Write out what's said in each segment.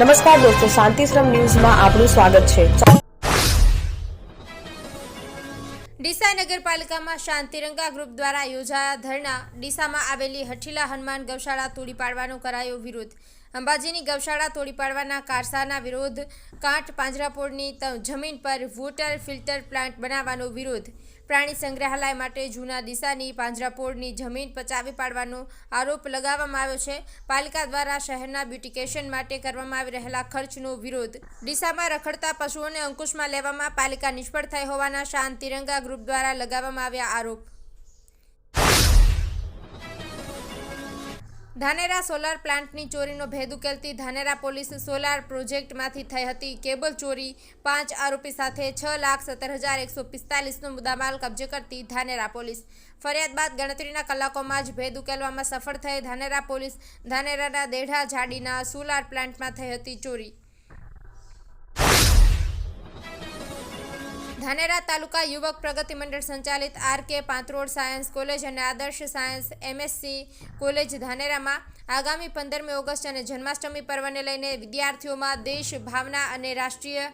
નમસ્કાર દોસ્તો શાંતિશ્રમ ન્યૂઝમાં આપનું સ્વાગત છે. ડીસા નગરપાલિકામાં શાંતિરંગા ગ્રુપ દ્વારા યોજાયા ધરણા. ડીસામાં આવેલી હઠીલા હનુમાન ગૌશાળા તોડી પાડવાનો કરાયો વિરોધ. અંબાજીની ગૌશાળા તોડી પાડવાના કારસાના વિરોધ. કાંઠ પાંજરાપોળની જમીન પર વોટર ફિલ્ટર પ્લાન્ટ બનાવવાનો વિરોધ. પ્રાણી સંગ્રહાલય માટે જૂના દિશાની પાંજરાપોળની જમીન પચાવી પાડવાનો આરોપ લગાવવામાં આવ્યો છે. પાલિકા દ્વારા શહેરના બ્યુટિકેશન માટે કરવામાં આવી રહેલા ખર્ચનો વિરોધ ડીસામાં રખડતા પશુઓને અંકુશમાં લેવામાં પાલિકા નિષ્ફળ થઈ હોવાના શાંત તિરંગા ગ્રુપ દ્વારા લગાવવામાં આવ્યા આરોપ. ધાનેરા સોલાર પ્લાન્ટની ચોરીનો ભેદ ઉકેલતી ધાનેરા પોલીસ સોલાર પ્રોજેક્ટમાંથી થઈ હતી કેબલ ચોરી. પાંચ આરોપી સાથે છ લાખ સત્તર હજાર એકસો પિસ્તાલીસનો મુદ્દામાલ કબજે કરતી ધાનેરા પોલીસ. ફરિયાદ બાદ ગણતરીના કલાકોમાં જ ભેદ ઉકેલવામાં સફળ થઈ ધાનેરા પોલીસ ધાનેરાના દેઢા ઝાડીના સોલાર પ્લાન્ટમાં થઈ હતી ચોરી. ધાનેરા તાલુકા યુવક પ્રગતિ મંડળ સંચાલિત આર કે પાંતરોડ સાયન્સ કોલેજ અને આદર્શ સાયન્સ એમએસસી કોલેજ ધાનેરામાં આગામી પંદરમી ઓગસ્ટ અને જન્માષ્ટમી પર્વને લઈને વિદ્યાર્થીઓમાં દેશ ભાવના અને રાષ્ટ્રીય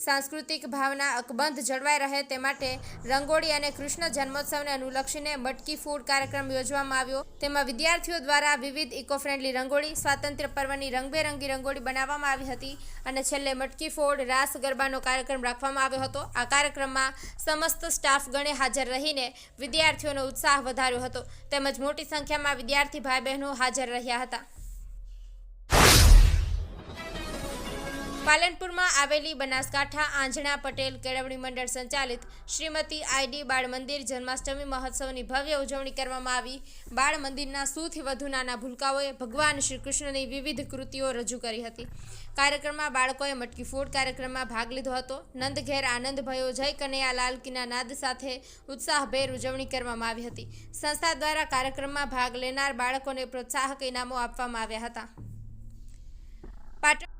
સાંસ્કૃતિક ભાવના અકબંધ જળવાઈ રહે તે માટે રંગોળી અને કૃષ્ણ જન્મોત્સવને અનુલક્ષીને મટકી ફૂડ કાર્યક્રમ યોજવામાં આવ્યો. તેમાં વિદ્યાર્થીઓ દ્વારા વિવિધ ઇકો ફ્રેન્ડલી રંગોળી, સ્વાતંત્ર્ય પર્વની રંગબેરંગી રંગોળી બનાવવામાં આવી હતી અને છેલ્લે મટકી ફોડ રાસ ગરબાનો કાર્યક્રમ રાખવામાં આવ્યો હતો. આ કાર્યક્રમમાં સમસ્ત સ્ટાફ ગણે હાજર રહીને વિદ્યાર્થીઓનો ઉત્સાહ વધાર્યો હતો. તેમજ મોટી સંખ્યામાં વિદ્યાર્થી ભાઈ બહેનો હાજર રહ્યા હતા. પાલનપુરમાં આવેલી બનાસકાંઠા આંજણા પટેલ કેળવણી મંડળ સંચાલિત શ્રીમતી આઈડી બાળ મંદિર જન્માષ્ટમી મહોત્સવની ભવ્ય ઉજવણી કરવામાં આવી. બાળ મંદિરના સૌથી વધુ નાના ભૂલકાઓએ ભગવાન શ્રી કૃષ્ણની વિવિધ કૃતિઓ રજૂ કરી હતી. કાર્યક્રમમાં બાળકોએ મટકી ફોડ કાર્યક્રમમાં ભાગ લીધો હતો. નંદ ઘેર આનંદ ભયો જય કનૈયા લાલકીના નાદ સાથે ઉત્સાહભેર ઉજવણી કરવામાં આવી હતી. સંસ્થા દ્વારા કાર્યક્રમમાં ભાગ લેનાર બાળકોને પ્રોત્સાહક ઇનામો આપવામાં આવ્યા હતા. પાટણ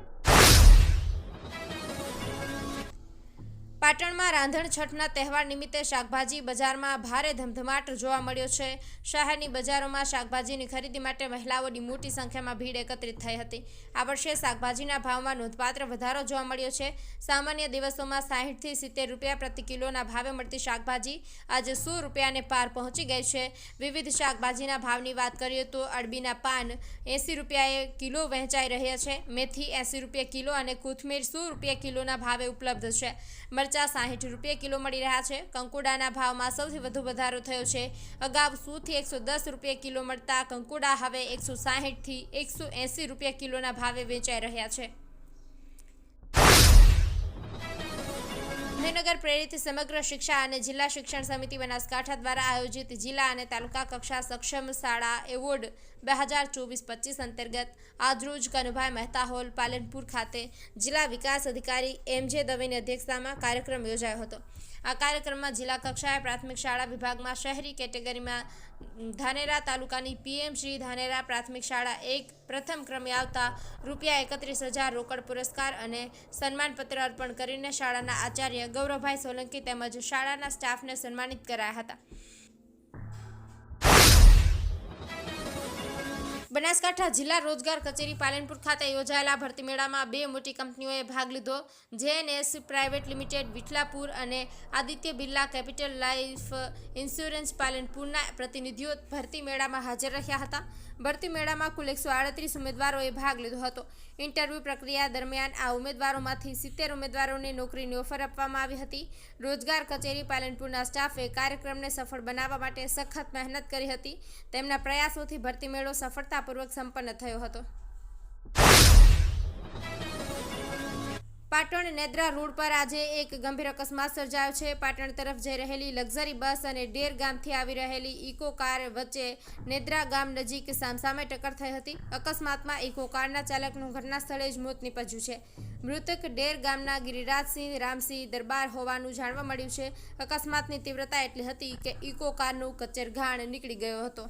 પાટણમાં રાંધણ છઠના તહેવાર નિમિત્તે શાકભાજી બજારમાં ભારે ધમધમાટ જોવા મળ્યો છે. શહેરની બજારોમાં શાકભાજીની ખરીદી માટે મહિલાઓની મોટી સંખ્યામાં ભીડ એકત્રિત થઈ હતી. આ વર્ષે શાકભાજીના ભાવમાં નોંધપાત્ર વધારો જોવા મળ્યો છે. સામાન્ય દિવસોમાં સાહીઠથી સિત્તેર રૂપિયા પ્રતિ કિલોના ભાવે મળતી શાકભાજી આજે સો રૂપિયાને પાર પહોંચી ગઈ છે. વિવિધ શાકભાજીના ભાવની વાત કરીએ તો અળબીના પાન એંસી રૂપિયાએ કિલો વહેંચાઈ રહ્યા છે. મેથી એંસી રૂપિયા કિલો અને કોથમીર સો રૂપિયા કિલોના ભાવે ઉપલબ્ધ છે. મરચા સાહીઠ રૂપિયા કિલો મળી રહ્યા છે. કંકુડાના ભાવમાં સૌથી વધુ વધારો થયો છે. અગાઉ સોથી એકસો દસ રૂપિયા કિલો મળતા કંકુડા હવે એકસો સાહીઠથી એકસો એંસી રૂપિયા કિલોના ભાવે વેચાઈ રહ્યા છે. ગાંધીનગર પ્રેરિત સમગ્ર શિક્ષા અને જિલ્લા શિક્ષણ સમિતિ બનાસકાંઠા દ્વારા આયોજિત જિલ્લા અને તાલુકા કક્ષા સક્ષમ શાળા એવોર્ડ બે હજાર ચોવીસ પચીસ અંતર્ગત આજરોજ કનુભાઈ મહેતા હોલ પાલનપુર ખાતે જિલ્લા વિકાસ અધિકારી એમ જે દવેની અધ્યક્ષતામાં કાર્યક્રમ યોજાયો હતો. આ કાર્યક્રમમાં જિલ્લા કક્ષાએ પ્રાથમિક શાળા વિભાગમાં શહેરી કેટેગરીમાં ધાનેરા તાલુકાની પીએમ શ્રી ધાનેરા પ્રાથમિક શાળા એક પ્રથમ ક્રમે આવતા રૂપિયા એકત્રીસ હજાર રોકડ પુરસ્કાર અને સન્માનપત્ર અર્પણ કરીને શાળાના આચાર્ય ગૌરવભાઈ સોલંકી તેમજ શાળાના સ્ટાફને સન્માનિત કરાયા હતા. બનાસકાંઠા જિલ્લા રોજગાર કચેરી પાલનપુર ખાતે યોજાયેલા ભરતી મેળામાં બે મોટી કંપનીઓએ ભાગ લીધો. જેએનએસ પ્રાઇવેટ લિમિટેડ, વિઠલાપુર અને Aditya Birla capital life insurance પાલનપુરના પ્રતિનિધિઓ ભરતી મેળામાં હાજર રહ્યા હતા. ભરતી મેળામાં કુલ એકસો આડત્રીસ ઉમેદવારોએ ભાગ લીધો હતો. ઇન્ટરવ્યૂ પ્રક્રિયા દરમિયાન આ ઉમેદવારોમાંથી સિત્તેર ઉમેદવારોને નોકરીની ઓફર આપવામાં આવી હતી. રોજગાર કચેરી પાલનપુરના સ્ટાફે કાર્યક્રમને સફળ બનાવવા માટે સખત મહેનત કરી હતી. તેમના પ્રયાસોથી ભરતી મેળો સફળતાપૂર્વક સંપન્ન થયો હતો. પાટણ નેદ્રા રોડ પર આજે એક ગંભીર અકસ્માત સર્જાયો છે. પાટણ તરફ જઈ રહેલી લક્ઝરી બસ અને ડેર ગામથી આવી રહેલી ઇકો કાર વચ્ચે નેદ્રા ગામ નજીક સામસામે ટક્કર થઈ હતી. અકસ્માતમાં ઇકો કારના ચાલકનું ઘટના સ્થળે જ મોત નીપજ્યું છે. મૃતક ડેર ગામના ગિરિરાજસિંહ રામસિંહ દરબાર હોવાનું જાણવા મળ્યું છે. અકસ્માતની તીવ્રતા એટલી હતી કે ઇકો કારનું કચ્છર ઘાણ નીકળી ગયો હતો.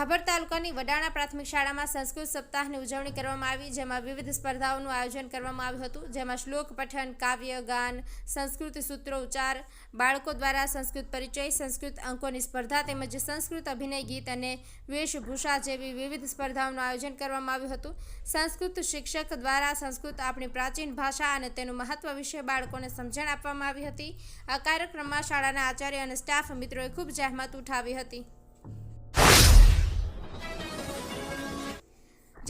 ભાભર તાલુકાની વડાણા પ્રાથમિક શાળામાં સંસ્કૃત સપ્તાહની ઉજવણી કરવામાં આવી, જેમાં વિવિધ સ્પર્ધાઓનું આયોજન કરવામાં આવ્યું હતું. જેમાં શ્લોક પઠન, કાવ્ય, ગાન, સંસ્કૃત સૂત્રો, ઉચ્ચાર, બાળકો દ્વારા સંસ્કૃત પરિચય, સંસ્કૃત અંકોની સ્પર્ધા તેમજ સંસ્કૃત અભિનય ગીત અને વેશભૂષા જેવી વિવિધ સ્પર્ધાઓનું આયોજન કરવામાં આવ્યું હતું. સંસ્કૃત શિક્ષક દ્વારા સંસ્કૃત આપણી પ્રાચીન ભાષા અને તેનું મહત્વ વિશે બાળકોને સમજણ આપવામાં આવી હતી. આ કાર્યક્રમમાં શાળાના આચાર્ય અને સ્ટાફ મિત્રોએ ખૂબ જહેમત ઉઠાવી હતી.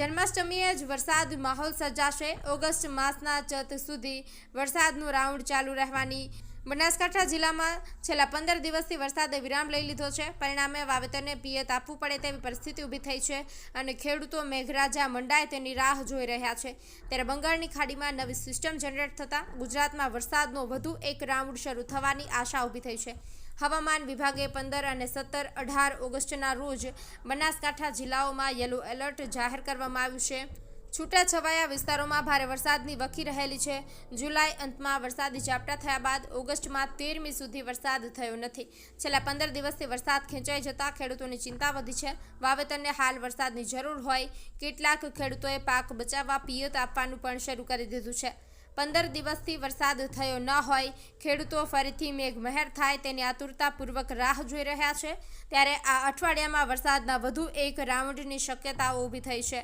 જન્માષ્ટમીએ જ વરસાદ માહોલ સર્જાશે. ઓગસ્ટ માસના ચત સુધી વરસાદનું રાઉન્ડ ચાલુ રહેવાની. બનાસકાંઠા જિલ્લામાં છેલ્લા પંદર દિવસથી વરસાદે વિરામ લઈ લીધો છે. પરિણામે વાવેતરને પિયત આપવું પડે તેવી પરિસ્થિતિ ઊભી થઈ છે અને ખેડૂતો મેઘરાજા મંડાય તેની રાહ જોઈ રહ્યા છે. ત્યારે બંગાળની ખાડીમાં નવી સિસ્ટમ જનરેટ થતાં ગુજરાતમાં વરસાદનો વધુ એક રાઉન્ડ શરૂ થવાની આશા ઊભી થઈ છે. હવામાન વિભાગે પંદર અને સત્તર અઢાર ઓગસ્ટના રોજ બનાસકાંઠા જિલ્લાઓમાં યલો એલર્ટ જાહેર કરવામાં આવ્યું છે. છૂટાછવાયા વિસ્તારોમાં ભારે વરસાદની વકી રહેલી છે. જુલાઈ અંતમાં વરસાદી ઝાપટા થયા બાદ ઓગસ્ટમાં તેરમી સુધી વરસાદ થયો નથી. છેલ્લા પંદર દિવસથી વરસાદ ખેંચાઈ જતાં ખેડૂતોની ચિંતા વધી છે. વાવેતરને હાલ વરસાદની જરૂર હોય, કેટલાક ખેડૂતોએ પાક બચાવવા પિયત આપવાનું પણ શરૂ કરી દીધું છે. પંદર દિવસથી વરસાદ થયો ન હોય, ખેડૂતો ફરીથી મેઘમહેર થાય તેની આતુરતાપૂર્વક રાહ જોઈ રહ્યા છે. ત્યારે આ અઠવાડિયામાં વરસાદના વધુ એક રાઉન્ડની શક્યતાઓ ઊભી થઈ છે.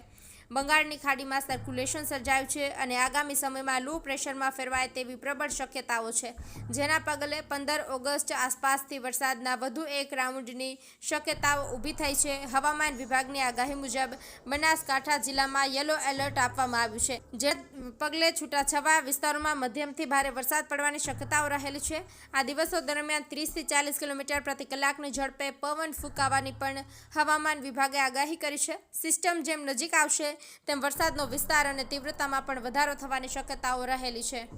બંગાળની ખાડીમાં સર્ક્યુલેશન સર્જાયું છે અને આગામી સમયમાં લો પ્રેશરમાં ફેરવાય તેવી પ્રબળ શક્યતાઓ છે. જેના પગલે પંદર ઓગસ્ટ આસપાસથી વરસાદના વધુ એક રાઉન્ડની શક્યતાઓ ઊભી થઈ છે. હવામાન વિભાગની આગાહી મુજબ, બનાસકાંઠા જિલ્લામાં યલો એલર્ટ આપવામાં આવ્યું છે, જે પગલે છૂટાછવાયા વિસ્તારોમાં મધ્યમથી ભારે વરસાદ પડવાની શક્યતાઓ રહેલી છે. આ દિવસો દરમિયાન ત્રીસથી ચાલીસ કિલોમીટર પ્રતિ કલાકની ઝડપે પવન ફૂંકાવાની પણ હવામાન વિભાગે આગાહી કરી છે. સિસ્ટમ જેમ નજીક આવશે, તેમ વરસાદનો વિસ્તાર અને તીવ્રતામાં પણ વધારો થવાની શક્યતાઓ રહેલી છે.